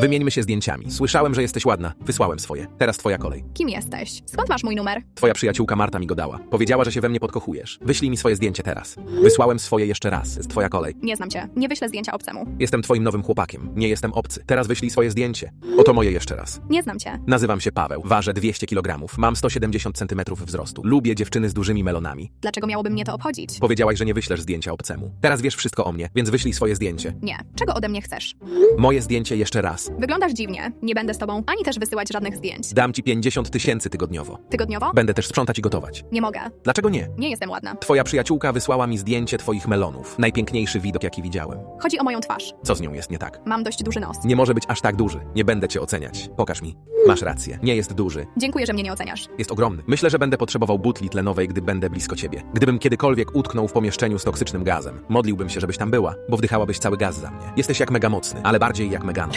Wymieńmy się zdjęciami. Słyszałem, że jesteś ładna. Wysłałem swoje. Teraz twoja kolej. Kim jesteś? Skąd masz mój numer? Twoja przyjaciółka Marta mi go dała. Powiedziała, że się we mnie podkochujesz. Wyślij mi swoje zdjęcie teraz. Wysłałem swoje jeszcze raz. Jest twoja kolej. Nie znam cię. Nie wyślę zdjęcia obcemu. Jestem twoim nowym chłopakiem. Nie jestem obcy. Teraz wyślij swoje zdjęcie. Oto moje jeszcze raz. Nie znam cię. Nazywam się Paweł. Ważę 200 kg. Mam 170 cm wzrostu. Lubię dziewczyny z dużymi melonami. Dlaczego miałoby mnie to obchodzić? Powiedziałaś, że nie wyślesz zdjęcia obcemu. Teraz wiesz wszystko o mnie, więc wyślij swoje zdjęcie. Nie. Czego ode mnie chcesz? Moje zdjęcie jeszcze raz. Wyglądasz dziwnie. Nie będę z tobą, ani też wysyłać żadnych zdjęć. Dam ci 50 tysięcy tygodniowo. Tygodniowo? Będę też sprzątać i gotować. Nie mogę. Dlaczego nie? Nie jestem ładna. Twoja przyjaciółka wysłała mi zdjęcie twoich melonów. Najpiękniejszy widok, jaki widziałem. Chodzi o moją twarz. Co z nią jest nie tak? Mam dość duży nos. Nie może być aż tak duży. Nie będę cię oceniać. Pokaż mi. Masz rację. Nie jest duży. Dziękuję, że mnie nie oceniasz. Jest ogromny. Myślę, że będę potrzebował butli tlenowej, gdy będę blisko ciebie. Gdybym kiedykolwiek utknął w pomieszczeniu z toksycznym gazem, modliłbym się, żebyś tam była, bo wdychałabyś cały gaz za mnie. Jesteś jak mega mocny, ale bardziej jak meganos.